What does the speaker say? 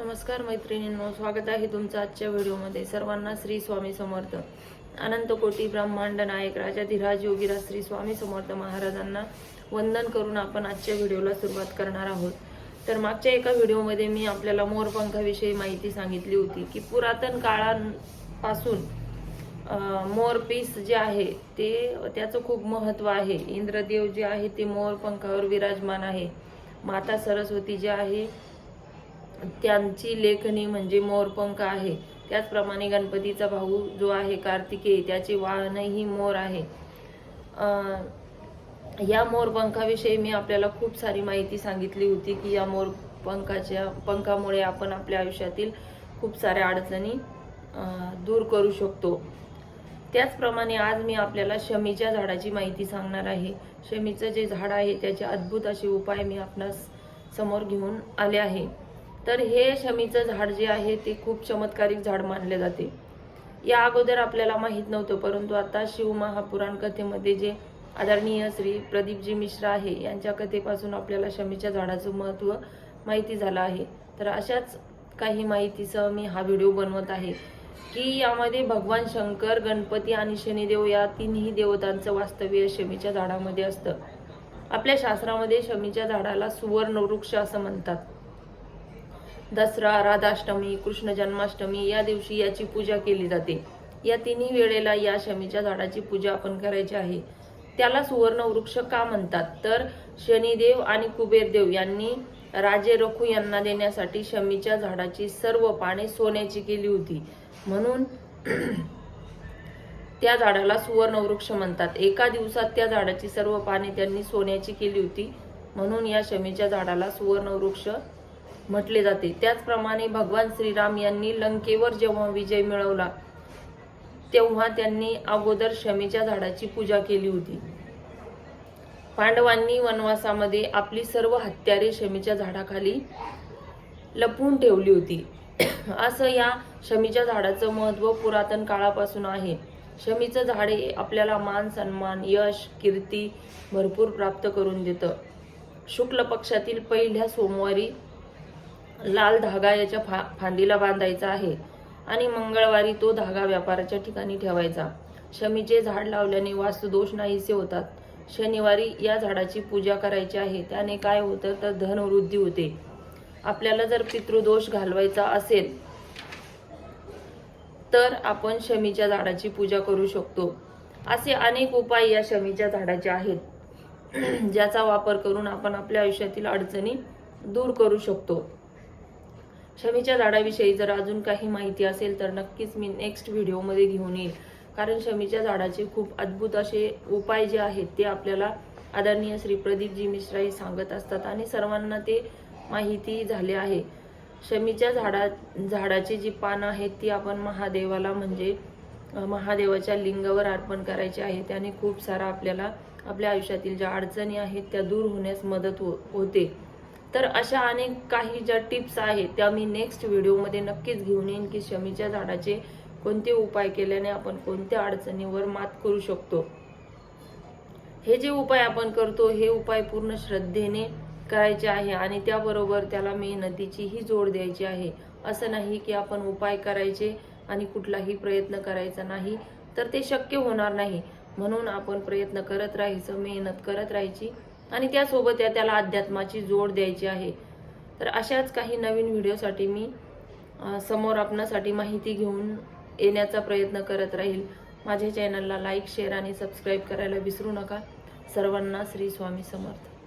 नमस्कार मैत्रिणींनो स्वागत आहे तुमचं आजच्या व्हिडिओमध्ये. सर्वांना श्री स्वामी समर्थ. अनंत कोटी ब्रह्मांड नायक राजाधिराज योगीराज श्री स्वामी समर्थ महाराजांना वंदन करून आपण आजच्या व्हिडिओला सुरुवात करणार आहोत. तर मागच्या एका व्हिडिओमध्ये मी आपल्याला मोरपंखाविषयी माहिती सांगितली होती की पुरातन काळापासून मोरपीस जे आहे ते त्याचं खूप महत्त्व आहे. इंद्रदेव जे आहे ते मोरपंखावर विराजमान आहे. माता सरस्वती जे आहे त्यांची लेखणी म्हणजे मोरपंख आहे. त्याचप्रमाणे गणपतीचा भाऊ जो आहे कार्तिकेय त्याचे वाहनही मोर आहे. या मोरपंखाविषयी मी आपल्याला खूप सारी माहिती सांगितली होती की या मोरपंखाच्या पंखामुळे आपण आपल्या आयुष्यातील खूप साऱ्या अडचणी दूर करू शकतो. त्याचप्रमाणे आज मी आपल्याला शमीच्या झाडाची माहिती सांगणार आहे. शमीचं जे झाड आहे त्याचे अद्भुत असे उपाय मी आपणास समोर घेऊन आले आहे. तर हे शमीचं झाड जे आहे ते खूप चमत्कारिक झाड मानले जाते. या अगोदर आपल्याला माहीत नव्हतं परंतु आता शिवमहापुराण कथेमध्ये जे आदरणीय श्री प्रदीपजी मिश्रा आहे यांच्या कथेपासून आपल्याला शमीच्या झाडाचं महत्त्व माहिती झालं आहे. तर अशाच काही माहितीसह मी हा व्हिडिओ बनवत आहे की यामध्ये भगवान शंकर गणपती आणि शनिदेव या तिन्ही देवतांचं वास्तव्य शमीच्या झाडामध्ये असतं. आपल्या शास्त्रामध्ये शमीच्या झाडाला सुवर्ण वृक्ष असं म्हणतात. दसरा राधाष्टमी कृष्ण जन्माष्टमी या दिवशी याची पूजा केली जाते. या तिन्ही वेळेला या शमीच्या झाडाची पूजा आपण करायची आहे. त्याला सुवर्ण वृक्ष का म्हणतात? तर शनिदेव आणि कुबेरदेव यांनी राजे रखू यांना देण्यासाठी शमीच्या झाडाची सर्व पाने सोन्याची केली होती. म्हणून त्या झाडाला सुवर्ण वृक्ष म्हणतात. एका दिवसात त्या झाडाची सर्व पाने त्यांनी सोन्याची केली होती. म्हणून या शमीच्या झाडाला सुवर्ण वृक्ष म्हटले जाते. त्याचप्रमाणे भगवान श्रीराम यांनी लंकेवर जेव्हा विजय मिळवला तेव्हा त्यांनी अगोदर शमीच्या झाडाची पूजा केली होती. पांडवांनी वनवासामध्ये आपली सर्व हत्यारे शमीच्या झाडाखाली लपवून ठेवली होती. असं या शमीच्या झाडाचं महत्त्व पुरातन काळापासून आहे. शमीचं झाड आपल्याला मान सन्मान यश कीर्ती भरपूर प्राप्त करून देतं. शुक्ल पक्षातील पहिल्या सोमवारी लाल धागा याच्या फा फांदीला बांधायचा आहे आणि मंगळवारी तो धागा व्यापाराच्या ठिकाणी ठेवायचा. शमीचे झाड लावल्याने वास्तुदोष नाहीसे होतात. शनिवारी या झाडाची पूजा करायची आहे. त्याने काय होतं तर धनवृद्धी होते. आपल्याला जर पितृदोष घालवायचा असेल तर आपण शमीच्या झाडाची पूजा करू शकतो. असे अनेक उपाय या शमीच्या झाडाचे आहेत. ज्याचा वापर करून आपण आपल्या आयुष्यातील अडचणी दूर करू शकतो. शमीच्या झाडाविषयी जर अजून काही माहिती असेल तर नक्कीच मी नेक्स्ट व्हिडिओमध्ये घेऊन येईल. कारण शमीच्या झाडाचे खूप अद्भुत असे उपाय जे आहेत ते आपल्याला आदरणीय श्री प्रदीपजी मिश्रा हे सांगत असतात आणि सर्वांना ते माहिती झाले आहे. शमीच्या झाडा झाडाची जी पानं आहेत ती आपण महादेवाला म्हणजे महादेवाच्या लिंगावर अर्पण करायचे आहे. त्याने खूप सारा आपल्याला आपल्या आयुष्यातील ज्या अडचणी आहेत त्या दूर होण्यास मदत हो होते. तर अशा अनेक काही ज्या टिप्स आहेत त्या मी नेक्स्ट व्हिडिओमध्ये नक्कीच घेऊन येईन की शमीच्या झाडाचे कोणते उपाय केल्याने आपण कोणत्या अडचणीवर मात करू शकतो. हे जे उपाय आपण करतो हे उपाय पूर्ण श्रद्धेने करायचे आहे आणि त्याबरोबर त्याला मेहनतीचीही जोड द्यायची आहे. असं नाही की आपण उपाय करायचे आणि कुठलाही प्रयत्न करायचा नाही तर ते शक्य होणार नाही. म्हणून आपण प्रयत्न करत राहायचं मेहनत करत राहायची. आणि त्यासोबत त्या त्याला अध्यात्माची जोड द्यायची आहे. तर अशाच काही नवीन व्हिडिओसाठी मी समोर आपणासाठी माहिती घेऊन येण्याचा प्रयत्न करत राहील. माझ्या चॅनलला लाईक शेअर आणि सबस्क्राईब करायला विसरू नका. सर्वांना श्री स्वामी समर्थ.